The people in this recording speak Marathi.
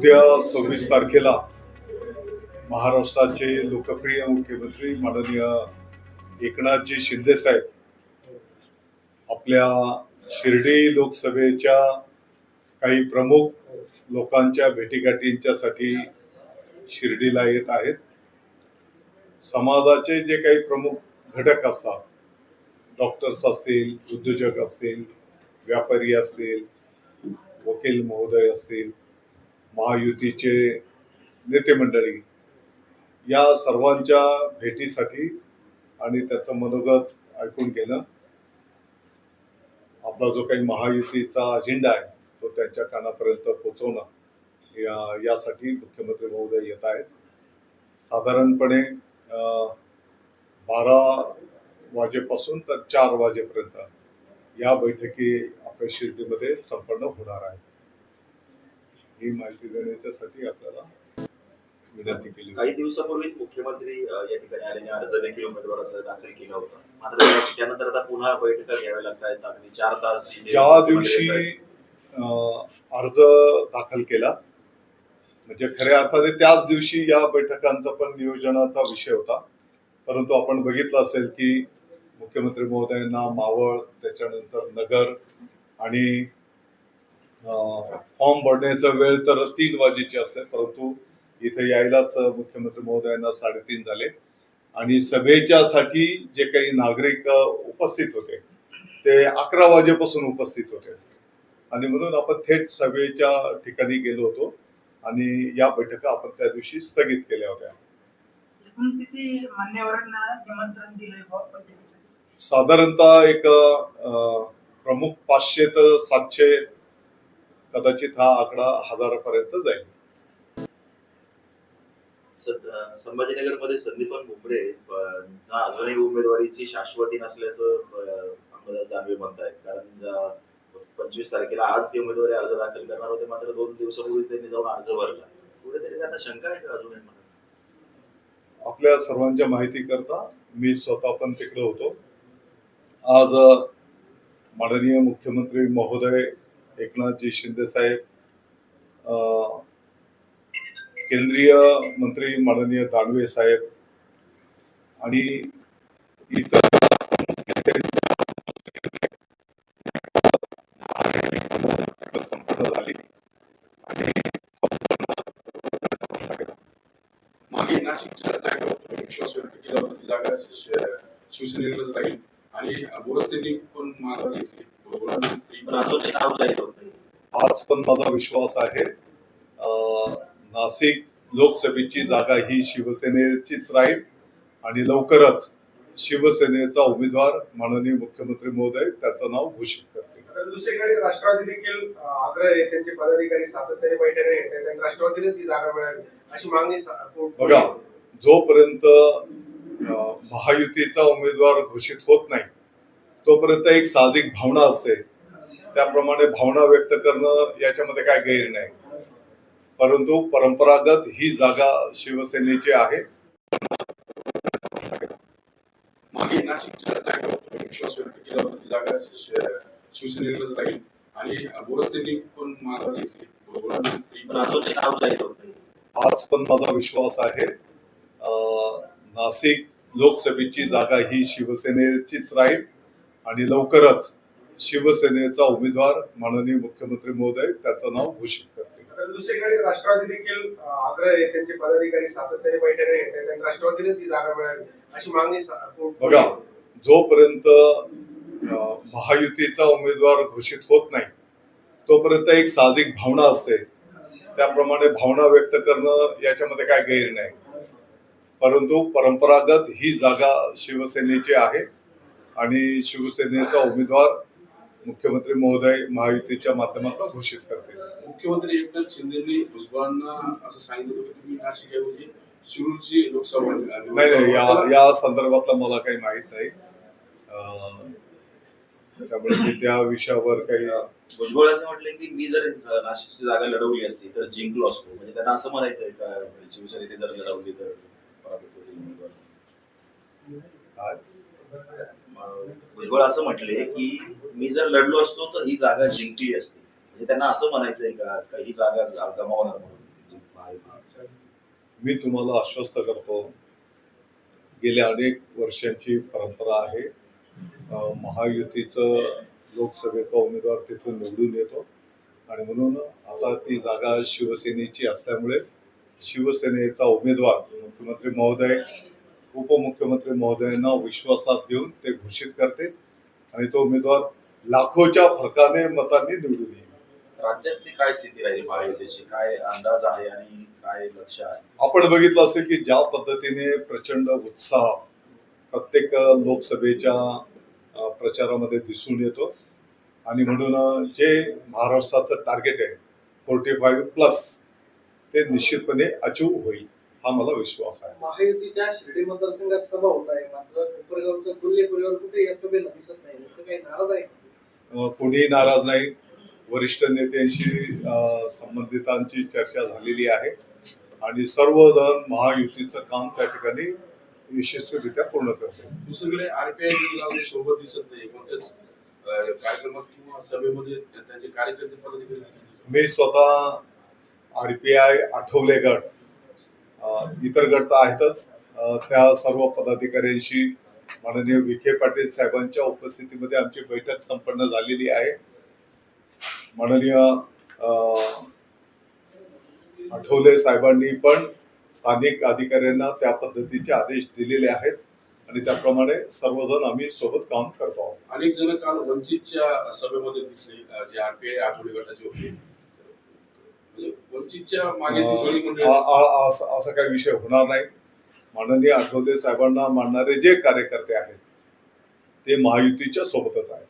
उद्या सव्वीस तारखेला महाराष्ट्राचे लोकप्रिय मुख्यमंत्री माननीय एकनाथजी शिंदे साहेब आपल्या शिर्डी लोकसभेच्या काही प्रमुख लोकांच्या भेटीगाठींच्यासाठी शिर्डीला येत आहेत. समाजाचे जे काही प्रमुख घटक असतात डॉक्टर्स असतील उद्योजक असतील व्यापारी असतील वकील महोदय असतील महायुतीचे नेते मंडळी या सर्वांच्या भेटीसाठी आणि त्याचं मनोगत ऐकून घेणं आपला जो काही महायुतीचा अजेंडा आहे तो त्यांच्या कानापर्यंत पोचवणं या यासाठी मुख्यमंत्री महोदय येत आहेत. साधारणपणे अं, बारा वाजेपासून तर चार वाजेपर्यंत या बैठकी आपल्या शिर्डीमध्ये संपन्न होणार आहे ही माहिती देण्याच्यासाठी आपल्याला विनंती केली काही दिवसापूर्वीच मुख्यमंत्री या ठिकाणी आल्याने अर्ज देखील उमेदवाराचा दाखल केला होता. मात्र त्यानंतर आता पुन्हा बैठका घ्याव्या लागत आहेत अगदी चार तास ज्या दिवशी अर्ज दाखल केला म्हणजे खऱ्या अर्थाने त्याच दिवशी या बैठकांचा पण नियोजनाचा विषय होता. परंतु आपण बघितलं असेल की मुख्यमंत्री महोदयांना मावळ त्याच्यानंतर नगर आणि फॉर्म भरण्याचा वेळ तर तीन वाजेची असते परंतु इथे यायलाच मुख्यमंत्री महोदयांना साडेतीन झाले. आणि सभेच्यासाठी जे काही नागरिक उपस्थित होते ते अकरा वाजेपासून उपस्थित होते. आणि म्हणून आपण थेट सभेच्या ठिकाणी गेलो होतो आणि या बैठका आपण त्या दिवशी स्थगित केल्या होत्या. साधारणतः एक प्रमुख पाचशे तर सातशे कदाचित हा आकडा हजारापर्यंत जाईल. अ, संभाजीनगरमध्ये संदीपन भुमरे अजूनही उमेदवारीची शाश्वती नसल्याचं अंबादास दानवे म्हणतायत. कारण पंचवीस तारखेला आज ते उमेदवारी अर्ज दाखल करणार होते. मात्र दोन दिवसापूर्वी त्यांनी जाऊन अर्ज भरला. कुठेतरी त्यांना शंका आहे का अजूनही आपल्या सर्वांच्या माहिती करता मी स्वतः पण तिकडे होतो. आज माननीय मुख्यमंत्री महोदय एकनाथजी शिंदे साहेब केंद्रीय मंत्री माननीय दानवे साहेब आणि इतर संपन्न झाली आणि मागे नाशिकच्या जागेवर विश्वास व्यक्त केला होता ती जागा शिवसेनेलाच राहील. आणि बोरस त्यांनी पण माघार घेतली. आज पण माझा विश्वास आहे. नाशिक लोकसभेची जागा ही शिवसेनेचीच राहील आणि लवकरच शिवसेनेचा उमेदवार माननीय मुख्यमंत्री महोदय त्याचं नाव घोषित करतील. तर दुसरीकडे राष्ट्रवादी देखील आग्रह आहे त्यांचे पदाधिकारी सातत्याने बैठका घेत आहेत राष्ट्रवादीलाच ही जागा मिळावी अशी मागणी बघा जोपर्यंत महायुतीचा उमेदवार घोषित होत नाही तोपर्यंत एक साहजिक भावना असते. त्याप्रमाणे भावना व्यक्त करणं याच्यामध्ये काय गैर नाही. परंतु परंपरागत ही जागा शिवसेनेची आहे. मागे नाशिकच्या विश्वास व्यक्त केला होता ती जागा राहील आणि बोरस त्यांनी पण माघार घेतली. आज पण माझा विश्वास आहे. नाशिक लोकसभेची जागा ही शिवसेनेचीच राहील. आणि लवकरच शिवसेनेचा उमेदवार माननीय मुख्यमंत्री महोदय त्याचं नाव घोषित करतील. दुसरीकडे राष्ट्रवादी देखील आग्रह आहे त्यांचे पदाधिकारी सातत्याने बैठका घेत आहेत राष्ट्रवादीलाच ही जागा मिळावी अशी मागणी बघा जोपर्यंत महायुतीचा उमेदवार घोषित होत नाही तोपर्यंत एक साहजिक भावना असते. त्याप्रमाणे भावना व्यक्त करणं याच्यामध्ये काय गैर नाही. परंतु परंपरागत ही जागा शिवसेनेची आहे. आणि शिवसेनेचा उमेदवार मुख्यमंत्री महोदय महायुतीच्या माध्यमातून घोषित करतील. मुख्यमंत्री एकनाथ शिंदेनी भुजबळांना असं सांगितलं होतं की नाशिक ऐवजी शिरूरची लोकसभा नाही नाही या या संदर्भातलं मला काही माहीत नाही. अं, त्यामुळे मी त्या विषयावर काही भुजबळ असं म्हटले की मी जर नाशिकची जागा लढवली असती तर जिंकलो असतो. म्हणजे त्यांना असं म्हणायचंय का? शिवसेनेने जर लढवली तर पराभूत? अ, भुजबळ असं म्हटले की मी जर लढलो असतो तर ही जागा जिंकली असती. म्हणजे त्यांना असं म्हणायचंय का का ही जागा गमावणार म्हणून? मी तुम्हाला आश्वस्त करतो. गेल्या अनेक वर्षांची परंपरा आहे. महायुतीचं लोकसभेचा उमेदवार तिथून निवडून येतो. आणि म्हणून आता ती जागा शिवसेनेची असल्यामुळे शिवसेनेचा उमेदवार मुख्यमंत्री महोदय उपमुख्यमंत्री महोदयांना विश्वासात घेऊन ते घोषित करते आणि तो उमेदवार लाखोच्या फरकाने मतांनी निवडून येईल. राज्यातली काय स्थिती राहील महायुतीची? काय अंदाज आहे आणि काय लक्ष आहे? आपण बघितलं असेल की ज्या पद्धतीने प्रचंड उत्साह प्रत्येक लोकसभेच्या प्रचारामध्ये दिसून येतो. आणि म्हणून जे महाराष्ट्राचं टार्गेट आहे फोर्टी फाईव्ह प्लस ते निश्चितपणे अचीव होईल. हा मला विश्वास आहे. महायुतीच्या शिर्डी मतदारसंघात सभा होत आहे. मात्र कोपरगावचा तुल्य परिवार कुठे या सभेला दिसत नाही. नेमकं काही नाराज आहे कोणीही नाराज नाही. वरिष्ठ नेत्यांशी संबंधितांची चर्चा झालेली आहे. आणि सर्वजण महायुतीचं काम त्या ठिकाणी यशस्वीरित्या पूर्ण करते दुसरीकडे आरपीआय लावले सोबत दिसत नाही. कोणत्याच कार्यक्रमात किंवा सभेमध्ये त्यांचे कार्यकर्ते. मी स्वतः आर पी आय आठवले गट इतर गट तर आहेतच. त्या सर्व पदाधिकाऱ्यांशी माननीय विखे पाटील साहेबांच्या उपस्थितीमध्ये आमची बैठक संपन्न झालेली आहे. माननीय आठवले साहेबांनी पण स्थानिक अधिकाऱ्यांना त्या पद्धतीचे आदेश दिलेले आहेत आणि त्याप्रमाणे सर्वजण आम्ही सोबत काम करतो आहोत. अनेक जण काल वंचितच्या सभेमध्ये दिसले जे आरपीआय आठवडे गटाचे होते. मागे ती सगळी मंडळी असा काही विषय होणार नाही. माननीय आठवले साहेबांना मानणारे जे कार्यकर्ते आहेत ते महायुतीच्या सोबतच आहेत.